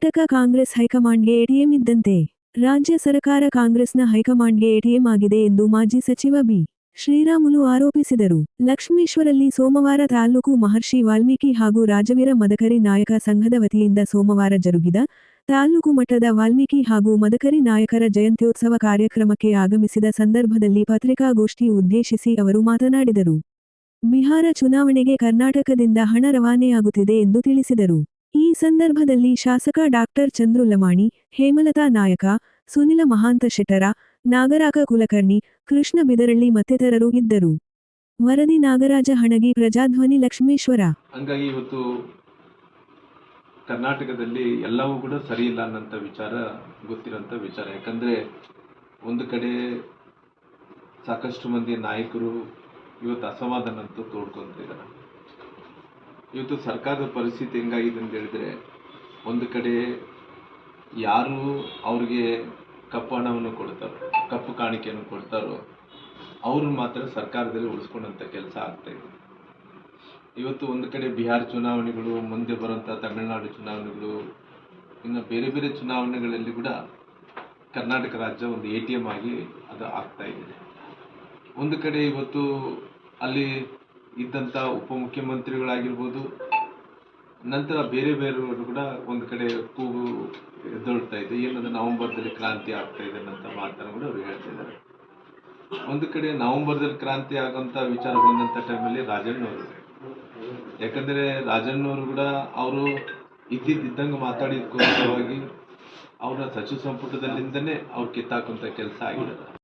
ಕರ್ನಾಟಕ ಕಾಂಗ್ರೆಸ್ ಹೈಕಮಾಂಡ್ಗೆ ಎಟಿಎಂ ಇದ್ದಂತೆ ರಾಜ್ಯ ಸರಕಾರ ಕಾಂಗ್ರೆಸ್ನ ಹೈಕಮಾಂಡ್ಗೆ ಎಟಿಎಂ ಆಗಿದೆ ಎಂದು ಮಾಜಿ ಸಚಿವ ಬಿ. ಶ್ರೀರಾಮುಲು ಆರೋಪಿಸಿದರು. ಲಕ್ಷ್ಮೇಶ್ವರಲ್ಲಿ ಸೋಮವಾರ ತಾಲೂಕು ಮಹರ್ಷಿ ವಾಲ್ಮೀಕಿ ಹಾಗೂ ರಾಜವೀರ ಮದಕರಿ ನಾಯಕ ಸಂಘದ ವತಿಯಿಂದ ಸೋಮವಾರ ಜರುಗಿದ ತಾಲೂಕು ಮಟ್ಟದ ವಾಲ್ಮೀಕಿ ಹಾಗೂ ಮದಕರಿ ನಾಯಕರ ಜಯಂತ್ಯೋತ್ಸವ ಕಾರ್ಯಕ್ರಮಕ್ಕೆ ಆಗಮಿಸಿದ ಸಂದರ್ಭದಲ್ಲಿ ಪತ್ರಿಕಾಗೋಷ್ಠಿ ಉದ್ದೇಶಿಸಿ ಅವರು ಮಾತನಾಡಿದರು. ಬಿಹಾರ ಚುನಾವಣೆಗೆ ಕರ್ನಾಟಕದಿಂದ ಹಣ ರವಾನೆಯಾಗುತ್ತಿದೆ ಎಂದು ತಿಳಿಸಿದರು. ಈ ಸಂದರ್ಭದಲ್ಲಿ ಶಾಸಕ ಡಾಕ್ಟರ್ ಚಂದ್ರು ಲಮಾಣಿ ಹೇಮಲತಾ ನಾಯಕ, ಸುನಿಲ ಮಹಾಂತ ಶೆಟ್ಟರ, ನಾಗರಾಕ ಕುಲಕರ್ಣಿ, ಕೃಷ್ಣ ಬಿದರಳ್ಳಿ ಮತ್ತಿತರರು ಇದ್ದರು. ವರದಿ ನಾಗರಾಜ ಹಣಗಿ, ಪ್ರಜಾಧ್ವನಿ ಲಕ್ಷ್ಮೇಶ್ವರ. ಹಂಗಾಗಿ ಇವತ್ತು ಕರ್ನಾಟಕದಲ್ಲಿ ಎಲ್ಲವೂ ಕೂಡ ಸರಿ ಇಲ್ಲ ಅನ್ನೋಂಥ ವಿಚಾರ, ಗೊತ್ತಿರೋಂಥ ವಿಚಾರ. ಯಾಕಂದರೆ ಒಂದು ಕಡೆ ಸಾಕಷ್ಟು ಮಂದಿ ನಾಯಕರು ಇವತ್ತು ಅಸಮಾಧಾನ ಅಂತ ತೋಡ್ಕೊತಿದ್ದಾರೆ ಇವತ್ತು ಸರ್ಕಾರದ ಪರಿಸ್ಥಿತಿ ಹೆಂಗಾಗಿದೆ ಅಂತ ಹೇಳಿದ್ರೆ, ಒಂದು ಕಡೆ ಯಾರು ಅವ್ರಿಗೆ ಕಪ್ಪು ಹಣವನ್ನು ಕೊಡ್ತಾರೋ, ಕಪ್ಪು ಕಾಣಿಕೆಯನ್ನು ಕೊಡ್ತಾರೋ, ಅವರು ಮಾತ್ರ ಸರ್ಕಾರದಲ್ಲಿ ಉಳಿಸ್ಕೊಂಡಂಥ ಕೆಲಸ ಆಗ್ತಾ ಇದೆ. ಇವತ್ತು ಒಂದು ಕಡೆ ಬಿಹಾರ್ ಚುನಾವಣೆಗಳು, ಮುಂದೆ ಬರುವಂಥ ತಮಿಳುನಾಡು ಚುನಾವಣೆಗಳು, ಇನ್ನು ಬೇರೆ ಬೇರೆ ಚುನಾವಣೆಗಳಲ್ಲಿ ಕೂಡ ಕರ್ನಾಟಕ ರಾಜ್ಯ ಒಂದು ಎ ಟಿ ಎಂ ಆಗಿ ಅದು ಆಗ್ತಾ ಇದೆ. ಒಂದು ಕಡೆ ಇವತ್ತು ಅಲ್ಲಿ ಇದ್ದಂಥ ಉಪಮುಖ್ಯಮಂತ್ರಿಗಳಾಗಿರ್ಬೋದು, ನಂತರ ಬೇರೆ ಬೇರೆಯವರು ಕೂಡ ಒಂದು ಕಡೆ ಕೂಗು ಎದ್ದೊಳ್ತಾ ಇದೆ ಏನಂದ್ರೆ ನವೆಂಬರ್ದಲ್ಲಿ ಕ್ರಾಂತಿ ಆಗ್ತಾ ಇದೆ ಅನ್ನೋಂಥ ಮಾತನ್ನು ಕೂಡ ಅವರು ಹೇಳ್ತಿದ್ದಾರೆ ಒಂದು ಕಡೆ ನವೆಂಬರ್ದಲ್ಲಿ ಕ್ರಾಂತಿ ಆಗೋಂಥ ವಿಚಾರ ಬಂದಂಥ ಟೈಮಲ್ಲಿ ರಾಜಣ್ಣವರು. ಯಾಕಂದರೆ ರಾಜಣ್ಣವರು ಕೂಡ ಅವರು ಇದ್ದಿದ್ದಂಗೆ ಮಾತಾಡಿದಕ್ಕೋಸ್ಕರವಾಗಿ ಅವರ ಸಚಿವ ಸಂಪುಟದಲ್ಲಿಂದನೇ ಅವ್ರು ಕಿತ್ತಾಕುವಂಥ ಕೆಲಸ ಆಗಿದೆ